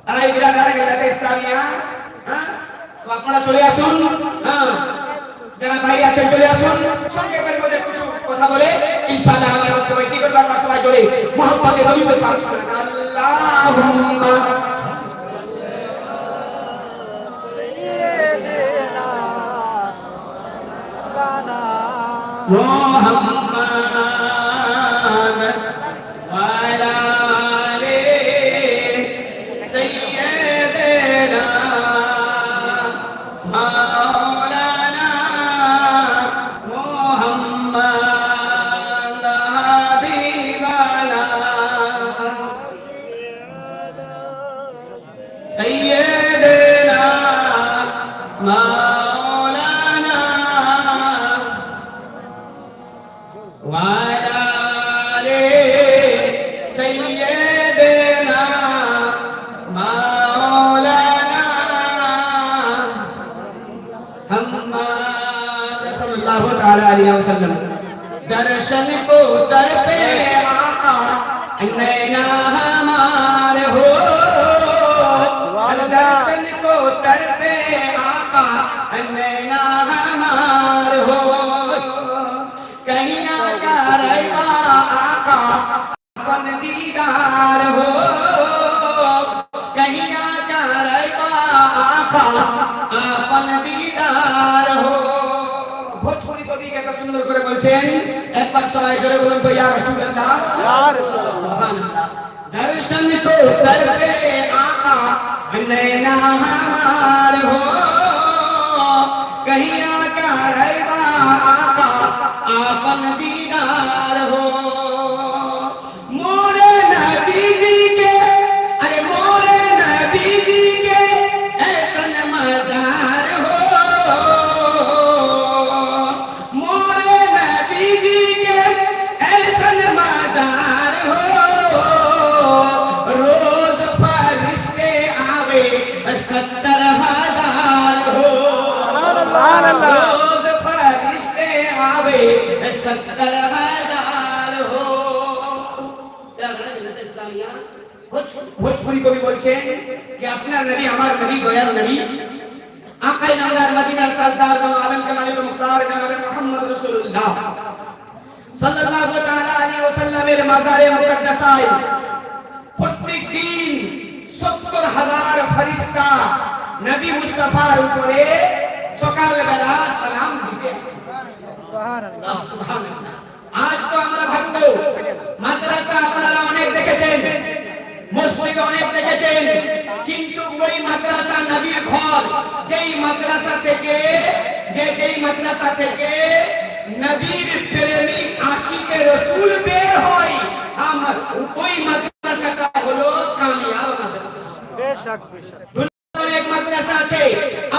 তারা এগুলা কারা এটাকে ইসলামিয়া হ্যাঁ? তো আপনারা চলে আসুন হ্যাঁ? যারা বাইরে আছেন চলে আসুন। সঙ্গে মধ্যে কিছু কথা বলে ইনশাআল্লাহ আমরা বক্তব্য কি করব আপনারা সবাই علیہ وسلم۔ درشن کو در پہ آقا نینا दर्शन को दर पे आका नैना हमार हो कहिया का रैबा आका आपन दीदार हो ভোজপুরি কবি বলছেন যে আপনার নবী আমার নবী দয়ার নবী আকাই নামদার মদিনার তাজদার কোন আলম কে মালিক মুখতার জনাব মুহাম্মদ রাসূলুল্লাহ সাল্লাল্লাহু তাআলা আলাইহি ওয়াসাল্লামের মাজারে মুকদ্দাসায় প্রত্যেক দিন 70 হাজার ফেরেশতা নবী মুস্তাফার উপরে সকালবেলা সালাম দিতে আসে সুবহানাল্লাহ সুবহানাল্লাহ আজ তো আমরা ভাববো মাদ্রাসা আপনারা অনেক দেখেছেন মসজিদ অনেক দেখেছেন, কিন্তু ওই মাদ্রাসা নবীর ঘর, যেই মাদ্রাসা থেকে, যে যেই মাদ্রাসা থেকে নবীর প্রেমিক আশিকে রসুল বের হয় আমার ওই মাদ্রাসাটা হলো কামিয়াব মাদ্রাসা। মাদ্রাসা আছে,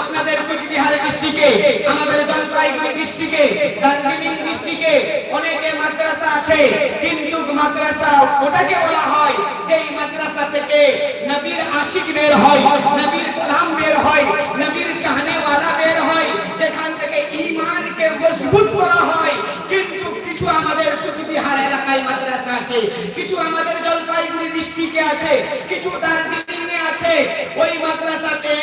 আপনাদের কুচবিহার ডিস্ট্রিক্টে, আমাদের জলপাইগুড়ি ডিস্ট্রিক্টে, দার্জিলিং ডিস্ট্রিক্টে অনেকে মাদ্রাসা আছে, কিন্তু মাদ্রাসা ওটাকে বলা হয় যে মাদ্রাসা থেকে নবীর আশিক বের হয়, নবীর গোলাম বের হয়, নবীর চাহনেওয়ালা বের হয়, যেখান থেকে ঈমানকে মজবুত করা হয়। কিন্তু কিছু আমাদের কুচবিহার এলাকায় মাদ্রাসা আছে, কিছু আমাদের জলপাইগুড়ি ডিস্ট্রিক্টে আছে, কিছু দার্জিলিং আছে। ওই মাদ্রাসাতে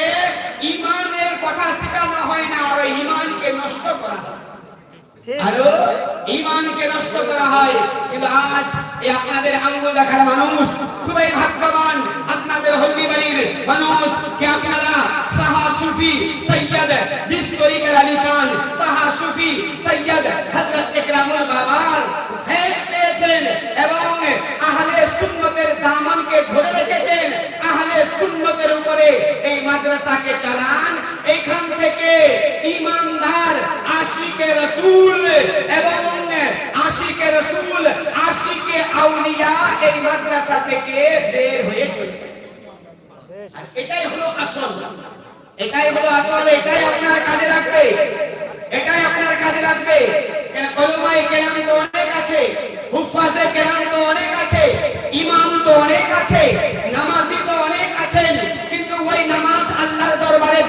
ইমানের কথা শেখানো হয় না আর ইমানকে নষ্ট করা আরও ইমানকে নষ্ট করা হয়। কিন্তু আজ এই আপনাদের আঙ্গুল দেখার মানুষ খুবই ভাগ্যবান। আপনাদের হলদিবাড়ির মানুষ কে আপনারা? সাহা সুফি সৈয়দ বিস্তরিকের আলিশান। সাহা সুফি সৈয়দ হযরত ইকরামুল বাবার ফেজ পেয়েছেন এবং আহলে সুন্নতের দামনকে ধরে উপরে এই মাদ্রাসাকে চালান এইখান থেকে ইমানদার আশিকে রসুল এবং আশিকে রসুল, আশিকে আউলিয়া এই মাদ্রাসা থেকে বের হয়ে চলে এটাই হলো আসল। এটাই হলো আসল, এটাই আপনার কাজে এটাই আপনার কাজে কেন কলমায়ে কেরাম তো অনেক আছে, হুফাজে কেরাম তো অনেক আছে, ইমাম তো অনেক আছে, নামাজি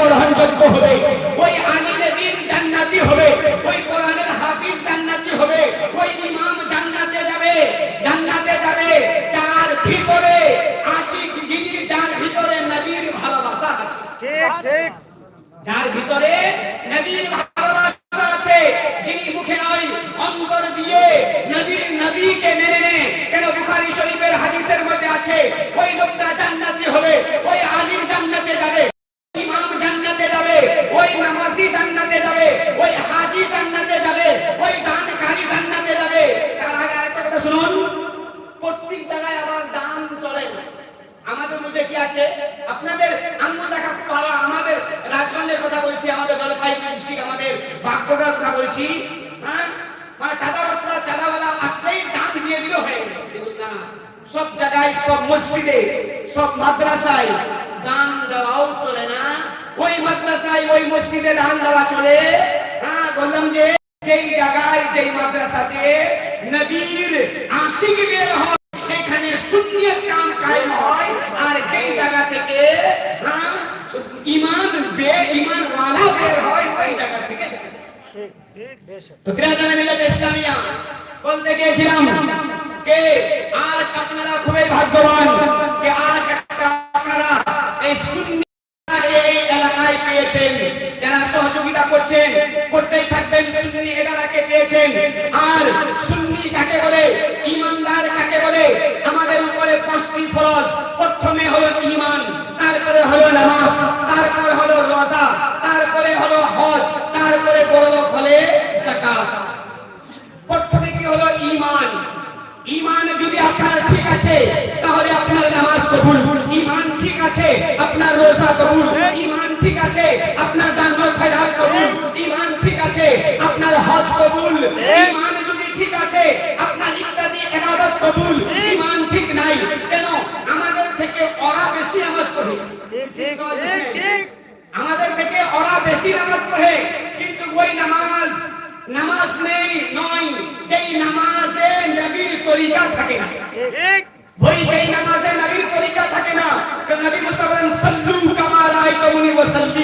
গ্রহণযোগ্য হবে। ওই আলিমে দিন জান্নাতি হবে। ওই কোরআনের হাফিজ জান্নাতি হবে। ওই ইমাম জান্নাতে যাবে। জান্নাতে যাবে। যার ভিতরে আশিক যিনি যার ভিতরে নবীর ভালোবাসা আছে। ঠিক ঠিক। যার ভিতরে নবীর মধ্যে কি আছে? আপনাদের আঙ্গুল দেখা খুব ভালো। আমাদের রাজগঞ্জের কথা বলছি, আমাদের জলপাইগুড়ি ডিস্ট্রিক্ট, আমাদের বাগডোগার কথা বলছি। হ্যাঁ? মানে চাঁদা বস্তা চাঁদাওয়ালা আসলেই দান দিয়ে দিল হয়ে সব জায়গায়, সব মসজিদে, সব মাদ্রাসায় দান দেওয়াও চলে না। ওই মাদ্রাসায়, ওই মসজিদে দান দেওয়া চলে। হ্যাঁ বললাম যে, যেই জায়গায়, যেই মাদ্রাসাতে নবীর আশিক বের হয় শূন্যের কাম কায়েম হয় আর যেই জায়গা থেকে ইমান বে ইমান ওয়ালা বের হয় ওই জায়গা থেকে তো বিরাদান মিলাত ইসলামিয়া বলতে চেয়েছিলাম যে আজ আপনারা খুবই ভাগ্যবান যে আজ আপনারা এই সুন্নি এই এলাকায় পেয়েছেন। যারা সহযোগিতা করছেন করতেই থাকবেন সুন্নি এলাকাকে পেয়েছেন। আর সুন্নি কাকে বলে ইমানদার কাকে বলে আমাদের উপরে পাঁচটি ফরজ। প্রথমে হলো ঈমান তারপরে হলো নামাজ তারপরে হলো রোজা তারপরে হলো হজ তারপরে বড় হলে যাকাত। প্রথমে কি হলো ঈমান? ঈমান যদি আপনার ঠিক আছে তাহলে আপনার নামাজ কবুল। ঈমান ঠিক আছে আপনার রোজা কবুল। ঈমান ঠিক আছে আপনার দান খয়রাত কবুল। ঈমান ঠিক আছে আপনার হজ কবুল। ঈমান যদি ঠিক আছে আপনার ইত্যাদি ইবাদত কবুল। ঈমান ঠিক নাই। কেন? আমাদের থেকে ওরা বেশি নামাজ পড়ে। ঠিক ঠিক আমাদের থেকে ওরা বেশি নামাজ পড়ে। কিন্তু ওই নামাজ নামাজ নেই নয়। যেই নামাজে নবীর তরিকা থাকে না। ঠিক। ওই যেই নামাজে নবীর তরিকা থাকে না নবী মুস্তাফা সল্লু কামা রাআইতুমুনি ওয়াসাল্লি এ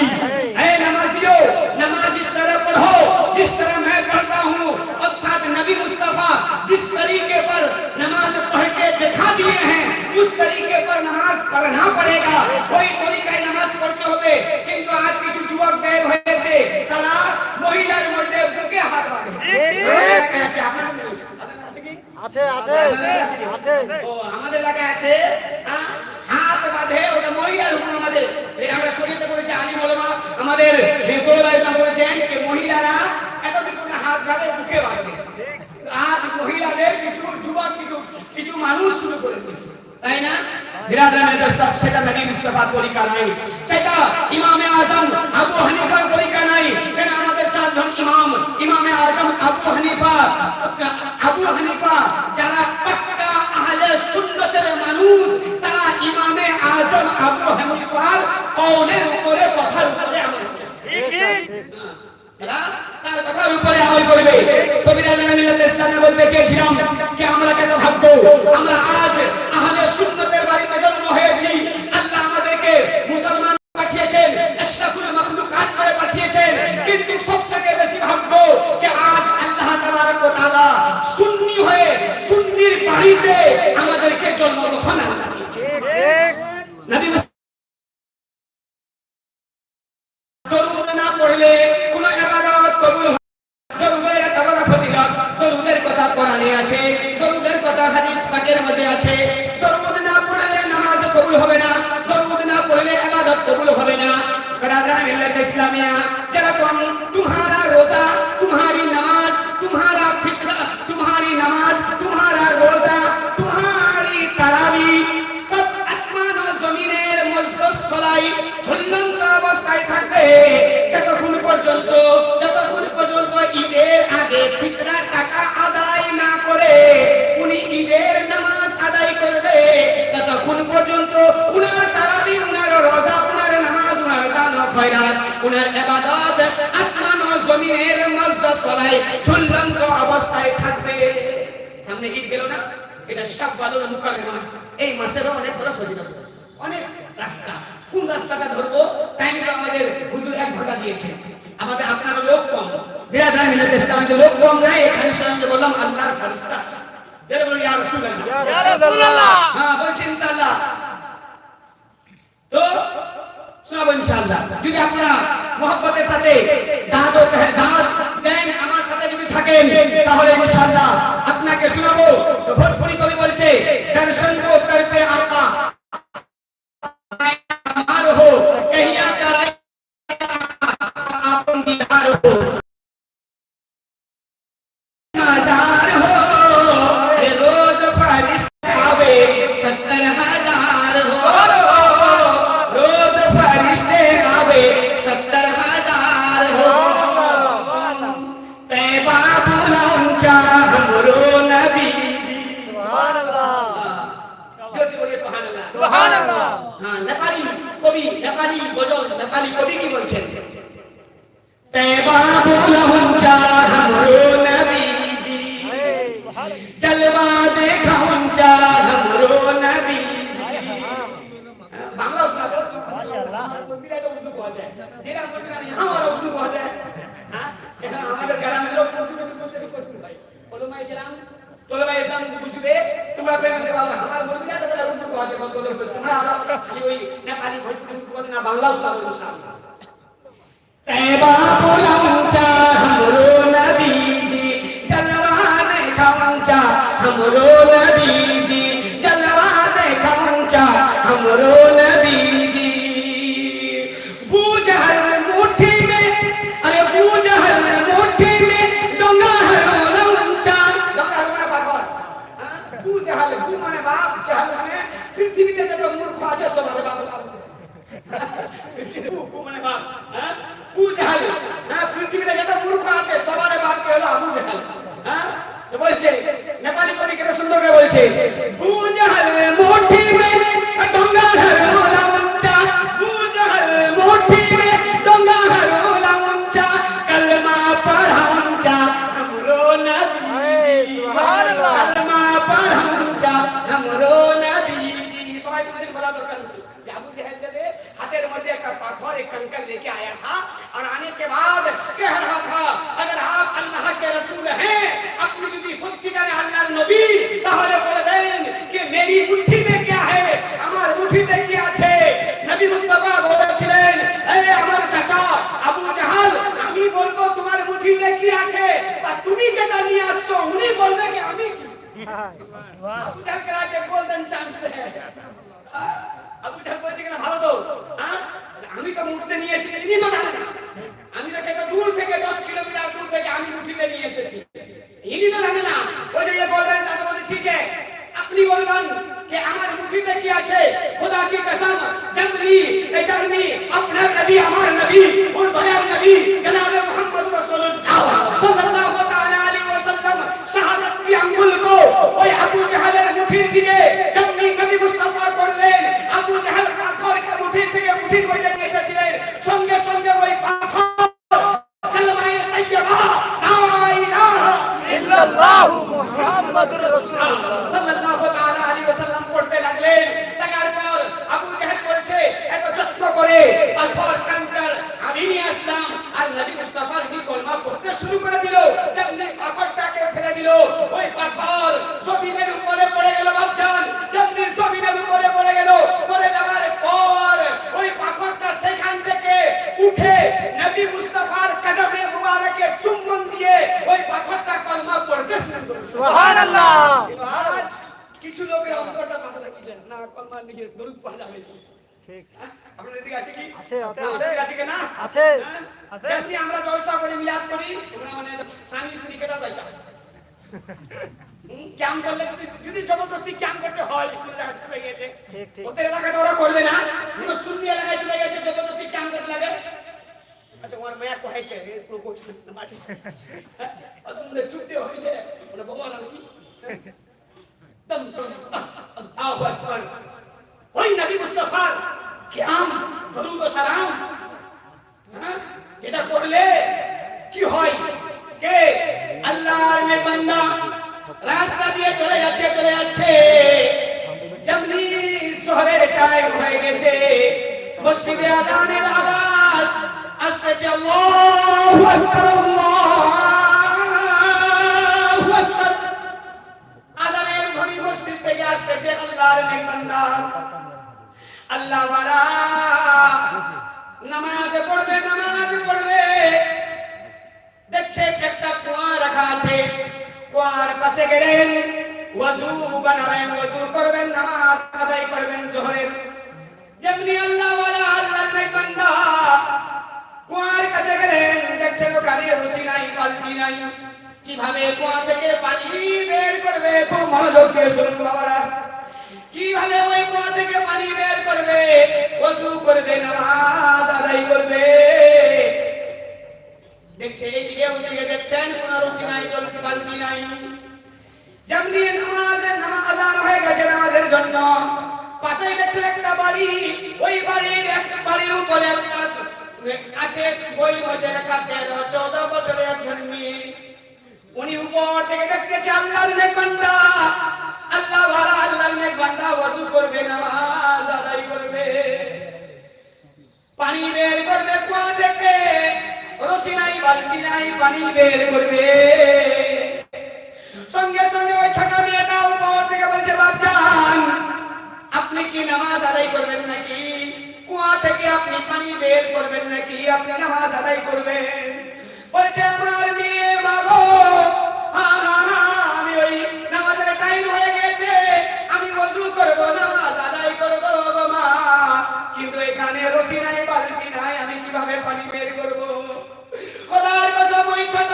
উনার ইবাদত আসমান ও জমিনের মজদস খোলাই ঝুলন্ত অবস্থায় থাকবে। সামনে ঈদ গেল না? এটা শাব্বালুল মুকাররম মাস। এই মাসেরও অনেক বড় ফজিলত। অনেক রাস্তা। কোন রাস্তাটা ধরবো? টাইম তো আমাদের হুজুর এক ঘণ্টা দিয়েছে। আমাদের আপনার লোক কম। বিরাদার মিলাতে ইসলামের লোক কম। নাই এখানে সঙ্গে বললাম আল্লাহর ফেরেশতা। আছে যারা বলি ইয়া রাসূলুল্লাহ। ইয়া রাসূলুল্লাহ। হ্যাঁ বলছি ইনশাআল্লাহ। তো শোনাবো ইনশাআল্লাহ। যদি আপনারা মোহাম্মতের সাথে দাঁত পাওয়া যায় জেরা করতে আমার উর্দু পাওয়া যায় এখন আমাদের গ্রামের লোক উর্দু করে মুসলিম করতে হয় ওলামাই গ্রাম তোলামাই ইসলাম বুঝবে, তোমরা কেন আমার বলবি না, তোমরা উর্দু পাওয়া যায় কত করে তোমরা খালি ওই নেপালি ভোজপুরি উর্দু পাওয়া না, বাংলা উসলাম উসলাম তৈবা বলাম চা, হামরো নবী জি জলওয়া দেখাম চা, হামরো নবী জি জলওয়া দেখাম চা, হামরো মানে পৃথিবীতে যত মূর্খ আছে সব আছে, বাবু। মানে হ্যাঁ? হ্যাঁ? পৃথিবীতে মূর্খ আছে সবার বাপ হলো হ্যাঁ? তো বলছে, নেপালি কবি করে বলছে বু নাকি আমি কি আবুজারকে আগে গোল্ডেন চান্স আবুজার বলছে কিনা ভালো তো আমি তো মুখতে নিয়ে এসেছি ইনি তো জানে না আমি তো একটা দূর থেকে দশ কিলোমিটার দূর থেকে আমি মুঠিতে নিয়ে এসেছি ইনি তো জানে না ওই যে গোল্ডেন চান্স বলে ঠিক আপনি বলবেন যে আমার মুঠিতে কি আছে খোদা কি কসম জন্মনি এই জন্মনি আপনার নবী আমার নবী মুস্তাফার কদমে মুবারকে চুম্বন দিয়ে ওই পাথরটা কলমা পড়তে শুরু করে সুবহানাল্লাহ আজ কিছু লোকের অন্তরটা মাথা রাখিছেন না কলমা নিজের দরুদ পড়া যাবে ঠিক হ্যাঁ? আপনাদের দিকে আছে কি আছে, আছে। আমাদের আছে কি না আছে। হ্যাঁ? আছে। আমরা জলসা করি মিলাদ করি মানে স্বামী স্ত্রী কেটা পাইছা ক্যাম্প করলে যদি জবরদস্তি ক্যাম্প করতে হয় কোনো জায়গা ঠিক। ওদের এলাকাতে ওরা করবে না কোনো শূন্য এলাকায় চলে গেছে জবরদস্তি ক্যাম্প করতে লাগে আচ্ছা মেয়া কহেছে হয়েছে বলে ভগবান, আমি দম দম আল্লাহু ওই নবী মুস্তাফার কিয়াম দরুদ ও সালাম? যেটা করলে কি হয়? কে? আল্লাহর মে বান্দা রাস্তা দিয়ে চলে যাচ্ছে চলে যাচ্ছে। যেমনি শহরের টাইম হয়ে গেছে। মসজিদে আজানের আওয়াজ। আসতেছে আল্লাহু ওয়ালা নামাজ পড়বে নামাজ পড়বে। দেখছে একটা রাখা আছে। কুয়ার পাশে গেলেন, ওয়াজু বানাবেন, ওয়াজু করবেন, নামাজ আদায় করবেন জোহরের। যেমনি আল্লাহ ওয়ালা আল্লাহর নেক বান্দা কুয়ার কাছে গেলেন, দেখছেন ওখানে রশি নাই পাল্টি নাই। কীভাবে কুয়া থেকে পানি বের করবে? খুব মনোযোগ দিয়ে শুনুন বাবারা। কীভাবে ওই কুয়া থেকে পানি বের করবে? ওযু করবে, নামাজ আদায় করবে। দেখছে, এইদিকে ওইদিকে দেখছেন, কোন রশি নাই জল পাল্টি নাই। যেমনি নামাজের নামাজ আজান হয়ে গেছে নামাজের জন্য, পাশেই দেখছে একটা বাড়ি। ওই বাড়ির একটা বাড়ির উপরে একটা আছে, বই মধ্যে লেখা তেরো চৌদ্দ বছরের একজন মেয়ে উনি উপর থেকে দেখতেছে আল্লাহর নেক আল্লাহ ভালো, আল্লাহর নেক বান্দা করবে, নামাজ আদায় করবে। পানি বের করবে, কুয়া থেকে রশি নাই, বালতি নাই, পানি বের করবে। সঙ্গে সঙ্গে ওই ছোট মেয়েটা উপর থেকে বলছে বাপজান আপনি কি নামাজ আদায় করবেন নাকি? কুয়া থেকে আপনি পানি বের করবেন নাকি? আপনি নামাজ আদায় করবেন। বলছে, আমার মেয়ে, মাগো আমি ওই নামাজের টাইম হয়ে গেছে। আমি ওযু করব, নামাজ আদায় করব, গো মা। কিন্তু এখানে রশি নাই, বালতি নাই, আমি কীভাবে পানি বের করব? খোদার কসম, ওই ছোট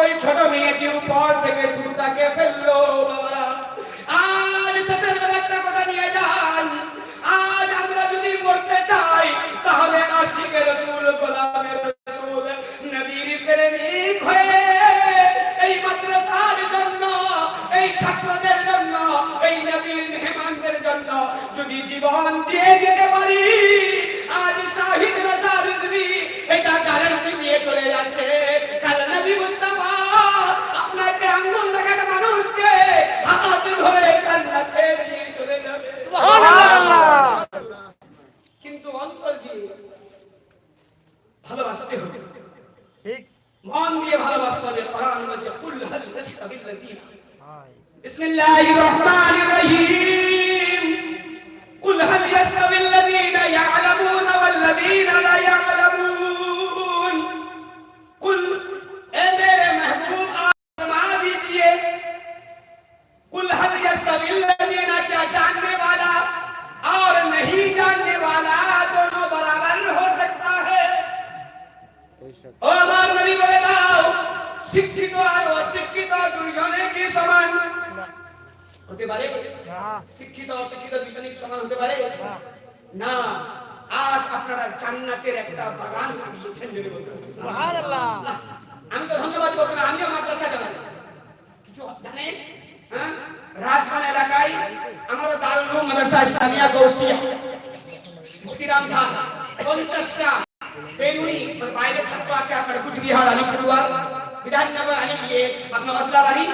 ওই ছোট মেয়েটি উপর থেকে থুতুটাকে ফেলল বাবারা। আজ শেষের বেলা একটা কথা নিয়ে যান। আজ আমরা যদি মরতে চাই, তাহলে আশিকের রসুল গোলামের ভালোবাসতে হবে। ঠিক। মন দিয়ে ভালোবাসতে হবে। কোরআন বলছে কুল হাল ইয়াস্তাবিল লাযিনা। বিসমিল্লাহির রহমানির রহিম। গৌসিয়া মুক্তিরাম ঝা পঞ্চাশটা বেগুনি মানে বাইরে ছাত্র আছে আপনার কুচবিহার আলিপুরদুয়ার বিধাননগর আলি আপনার বদলাবাড়ি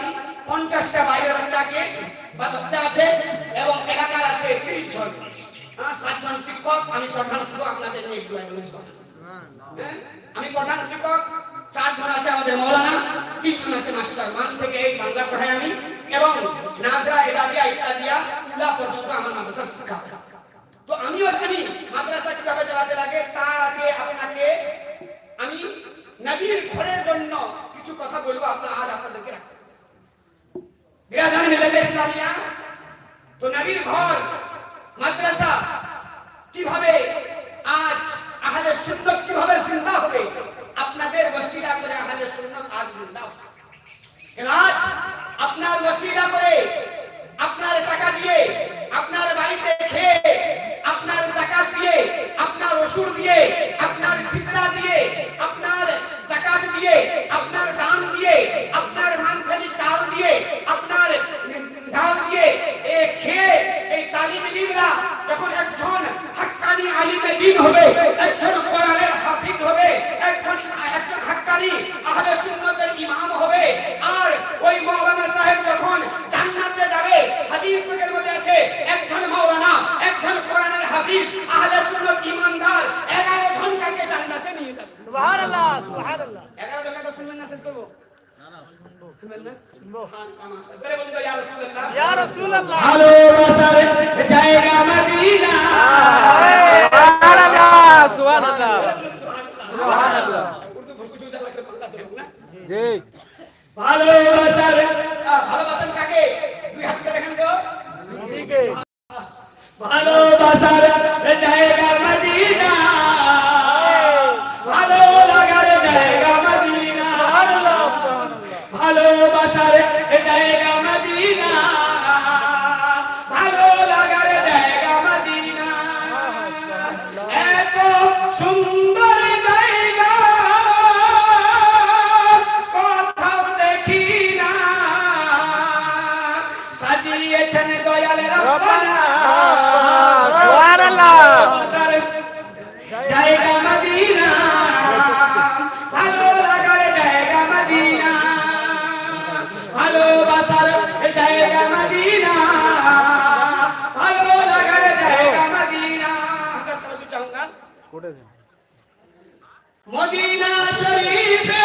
পঞ্চাশটা বাইরের বাচ্চাকে বাচ্চা আছে এবং এলাকার আছে তিরিশ জন হ্যাঁ, সাতজন শিক্ষক আমি প্রধান শিক্ষক আপনাদের নিয়ে একটু হ্যাঁ? আমি প্রধান শিক্ষক চারজন আছে আমাদের মৌলানা তিনজন আছে মাস্টার। মান থেকে এই বাংলা পড়াই আমি। এবং নাজরা এদাদিয়া ইত্যাদিয়া পর্যন্ত আমার মাদ্রাসা শিক্ষা। তো আমিও জানি মাদ্রাসা কীভাবে চালাতে লাগে তার আগে আপনাকে আমি নবীর ঘরের জন্য কিছু কথা বলব, আপনার আজ আপনাদেরকে রাখতে বিরাদান মিলাতে ইসলামিয়া, তো নবীর ঘর, মাদ্রাসা কীভাবে, আজ আহলে সুন্নাত কীভাবে জিন্দা হবে, আপনাদের ওসিলা করে আহলে সুন্নাত আজ জিন্দা হবে। কেন আজ আপনার ওসিলা করে আপনার টাকা দিয়ে আপনার বাড়িতে খেয়ে আপনার জাকাত দিয়ে ওষুধ দিয়ে, আপনার ফিতরা দিয়ে, আপনার জাকাত দিয়ে, আপনার দান দিয়ে, আপনার মানখালি চাল দিয়ে, আপনার ডাল দিয়ে, এ খেয়ে এই তালিম ইলিমরা যখন একজন হাক্কানি আলিমে দিন হবে, একজন কোরআনের হাফিজ হবে, একজন একজন হাক্কানি আহলে সুন্নতের ইমাম হবে, আর ওই মাওলানা সাহেব যখন জান্নাতে যাবে, হাদিস মধ্যে আছে, একজন মাওলানা একজন কোরআনের হাফিজ, আহলে সুন্নত ইমানদার 11 জন কাকে জান্নাতে নিয়ে যাবে সুবহানাল্লাহ সুবহানাল্লাহ 11 জন কথা শুনবেন না শেষ করব শুনবেন না হ্যাঁ কামাশা ধরে বলুন তো ইয়া রাসূলুল্লাহ ইয়া রাসূলুল্লাহ ভালোবাসার জায়গা মদিনা সুবহানাল্লাহ। সুবহানাল্লাহ। সুবহানাল্লাহ। উর্দু ভুকুচু যা লাগে বাংলা চলবে না জি ভালোবাসার আহ, করে কোটে মদিনা শরীফে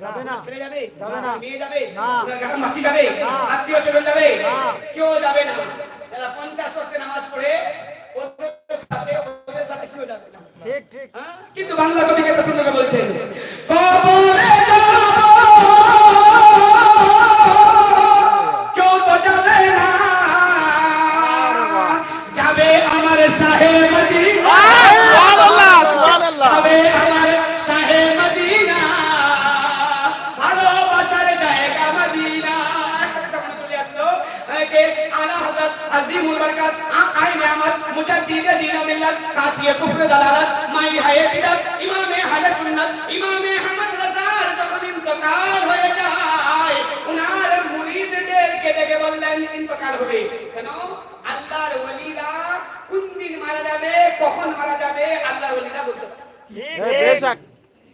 যাবে না। ছেলে যাবে যাবে না। মেয়ে যাবে না। কাকা মাসি যাবে। আত্মীয় স্বজন যাবে না। কেউ যাবে না যারা পঞ্চাশ ওয়াক্তে নামাজ পড়ে ওদের সাথে ওদের সাথে কেউ যাবে না ঠিক ঠিক হ্যাঁ? কিন্তু বাংলা কবি কত সুন্দর বলছেন কবরে আজিমুল বরকত আকাই নিয়ামত মুজাদ্দিদ দ্বীন ও মিল্লাত কাফিয়ে কুফর দালালাত মাই হায়ে বিদাত ইমামে আহলে সুন্নাত ইমামে আহমদ রাজার যখন ইন্তকাল হয়ে যায় উনার মুরিদদের কে ডেকে বললেন ইন্তকাল হবে কেন আল্লাহর ওলিরা কোন দিন মারা যাবে কখন মারা যাবে আল্লাহর ওলিরা বলতে পারে এ, বেশক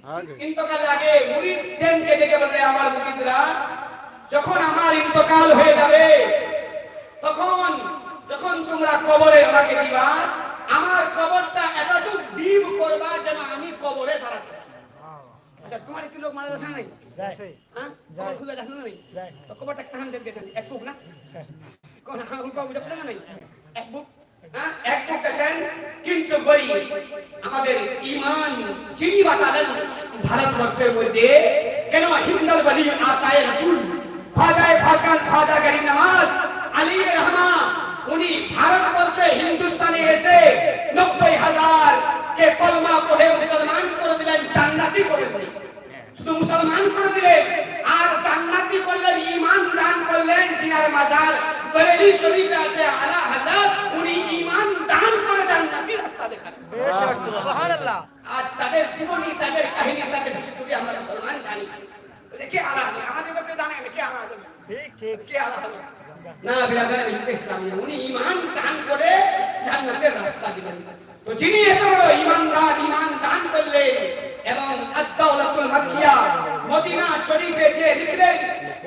আগে ইন্তকাল আগে মুরিদদেরকে ডেকে বললে আমার মুরিদরা যখন আমার ইন্তকাল হয়ে যাবে তখন যখন তোমরা কবরে আমাকে দিবা আমার কবরটা এতটুকু ডিপ করবা যেন আমি কবরে দাঁড়াতে আচ্ছা তোমার কি লোক মারা যাচ্ছে না নাই হ্যাঁ? কবর খুলে যাচ্ছে না নাই তো কবরটা কাহান দেখে গেছেন এক বুক না? কোন কবর যাচ্ছে না নাই এক বুক। হ্যাঁ? এক বুক গেছেন কিন্তু বই আমাদের ইমান যিনি বাঁচালেন ভারতবর্ষের মধ্যে কেন হিন্দল বলি আতায় রসুল? খাজায় খাকান খাজা আলী রহমা উনি ভারতবর্ষে হিন্দুস্তানে এসে নব্বই হাজার কে কলমা পড়ে মুসলমান করে দিলেন জান্নাতি করে দিলেন শুধু মুসলমান করে দিলেন আর জান্নাতি করলেন ইমান দান করলেন জিনার মাজার বরেলি শরীফে আছে আলা হযরত উনি ইমান দান করে জান্নাতি রাস্তা দেখালেন। সুবহানাল্লাহ। আজ তাদের জীবনী তাদের কাহিনী তাদের যদি আমরা মুসলমান জানি তাহলে কে আলা হযরত আমাদের তো কেউ জানে না কে আলা হযরত ঠিক ঠিক কে আলা হযরত না বিরাদার ইসলামী উনি ইমান দান করে জান্নাতের রাস্তা দিলেন। তো যিনি এত বড় ইমানদার ইমান দান করলেন এবং আদাউলাতুল মাকিয়া মদিনা শরীফে যে লিখলেন,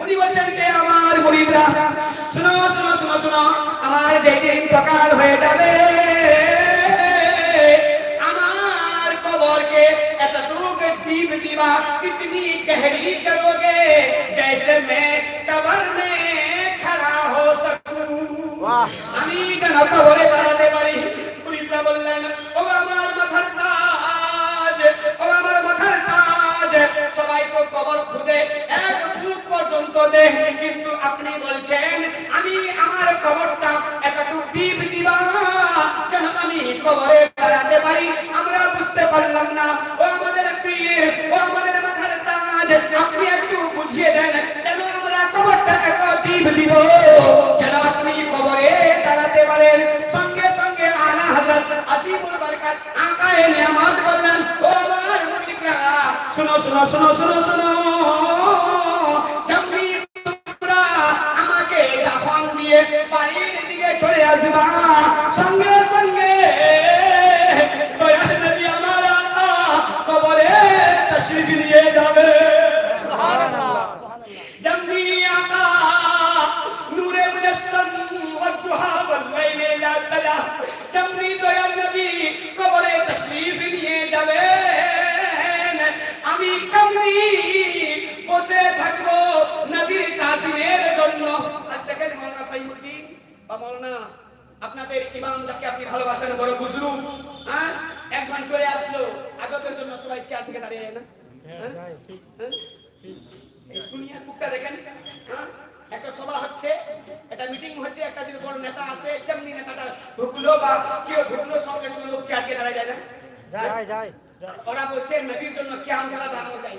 উনি বলছেন কে আমার মুরিদরা, শুনো শুনো শুনো শুনো, আমার যেদিন তকাল হয়ে যাবে, আমার কবরকে এতটুক ডিপ দিবা, ইতনি গহরি করোগে জৈসে মে কবর মে আমি যেন কবরে দাঁড়াতে পারি। পুলিশরা বললেন, ও আমার মাথার তাজ, ও আমার মাথার তাজ। সবাই তো কবর খুদে এক ফুট পর্যন্ত দেহ কিন্তু আপনি বলছেন, আমি আমার কবরটা এতটুকু ডিপ দিবা যেন আমি কবরে দাঁড়াতে পারি। আমরা বুঝতে পারলাম না। ও আমাদের পীর, ও আমাদের মাথার তাজ, আপনি একটু বুঝিয়ে দেন যেন আমরা কবরটা এত ডিপ দিব? দাঁড়াতে পারেন সঙ্গে সঙ্গে আলা হযরত আসিমুল বরকত, আকায়ে নিয়ামত বললেন, ও আমার মুরিদরা শুনো শুনো শুনো শুনো শুনো আপনাদের ইমাম যাকে আপনি ভালোবাসেন বড় বুজরু হ্যাঁ? একজন চলে আসলো আদতের জন্য সবাই চেয়ার থেকে দাঁড়িয়ে যায় না? হ্যাঁ? হ্যাঁ? দুনিয়ার মুখটা দেখেন হ্যাঁ? একটা সভা হচ্ছে একটা মিটিং হচ্ছে একটা যদি বড় নেতা আসে যেমনি নেতাটা ঢুকলো বা কেউ ঢুকলো সঙ্গে সঙ্গে লোক চেয়ার দিয়ে দাঁড়ায় যায় না? যায় যায়। ওরা বলছে নবীর জন্য কেমন খেলা দাঁড়ানো চাই।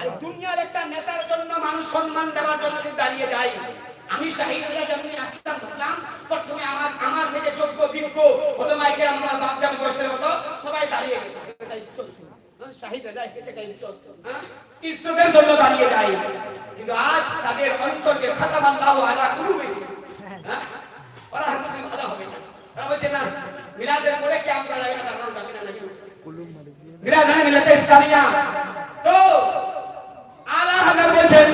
আর দুনিয়ার একটা নেতার জন্য মানুষ সম্মান দেওয়ার জন্য যদি দাঁড়িয়ে যায় আমি ঢুকলাম প্রথমে আমার আমার থেকে যোগ্য বিজ্ঞ হলো আমার বাপ বসে হতো সবাই দাঁড়িয়ে গেছে। শাহিদ রাজা এসেছে এটাই চলছে। হ্যাঁ, জন্য দাঁড়িয়ে যায়। কিন্তু আজ তাদের অন্তরকে খাতাম আলা হ্যাঁ? ওরা ভালো হবে না। বলছে না মিলাদের পরে কেমন যাবে না যাবে না নাকি? বিরাদান মিলাতে ইসলামিয়া তো আলা হযরত বলছেন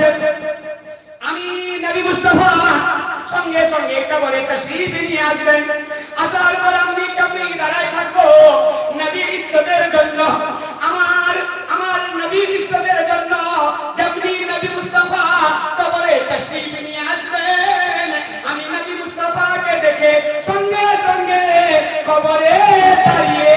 আমি নবী মুস্তাফা সঙ্গে সঙ্গে কবরে তশরীফ নিয়ে আসবেন। আসার পর আমি কবরে দাঁড়ায় থাকব? নবীর ইজ্জতের জন্য, আমার আমার নবীর ইজ্জতের জন্য যেমনি নবী মুস্তাফা কবরে তশরীফ নিয়ে আসবেন, আমি নবী মুস্তাফাকে দেখে সঙ্গে সঙ্গে কবরে দাঁড়িয়ে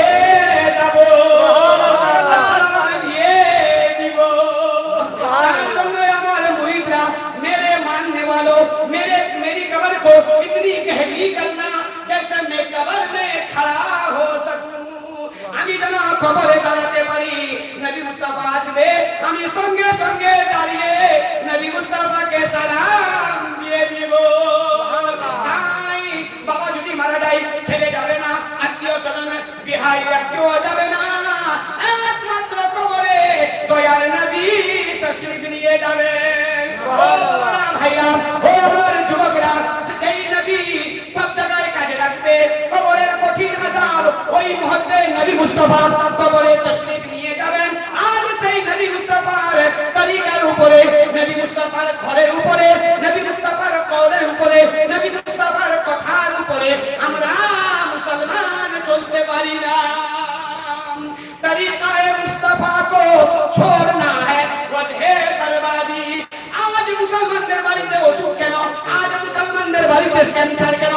আমি যেন কবরে দাঁড়াতে পারি নবী মুস্তাফা আসবে আমি সঙ্গে সঙ্গে দাঁড়িয়ে নবী মুস্তাফাকে সালাম দিয়ে দিব তাই বাবা যদি মারা যায় ছেলে যাবে না আত্মীয় স্বজন বিহাই কেউ যাবে না একমাত্র কবরে দয়ার নবী তশরিফ নিয়ে যাবে ভাইরা ও আমার যুবকরা সেই নবী সব জায়গায় কাজে রাখবে কবরের কঠিন আযাব ওই মুহূর্তে নবী মুস্তাফা কবরে তশরিফ নিয়ে যাবেন। আর সেই নবী মুস্তাফার তরিকার উপরে, নবী মুস্তাফার ঘরের উপরে, নবী মুস্তাফার কলের উপরে, নবী মুস্তাফার কথার উপরে আমরা মুসলমান চলতে পারি না। তরিকায় মুস্তাফা কো ছোড়না হ্যায় ওয়াজহে বরবাদি আজ মুসলমানদের বাড়িতে অসুখ কেন? আজ মুসলমানদের বাড়িতে ক্যান্সার কেন?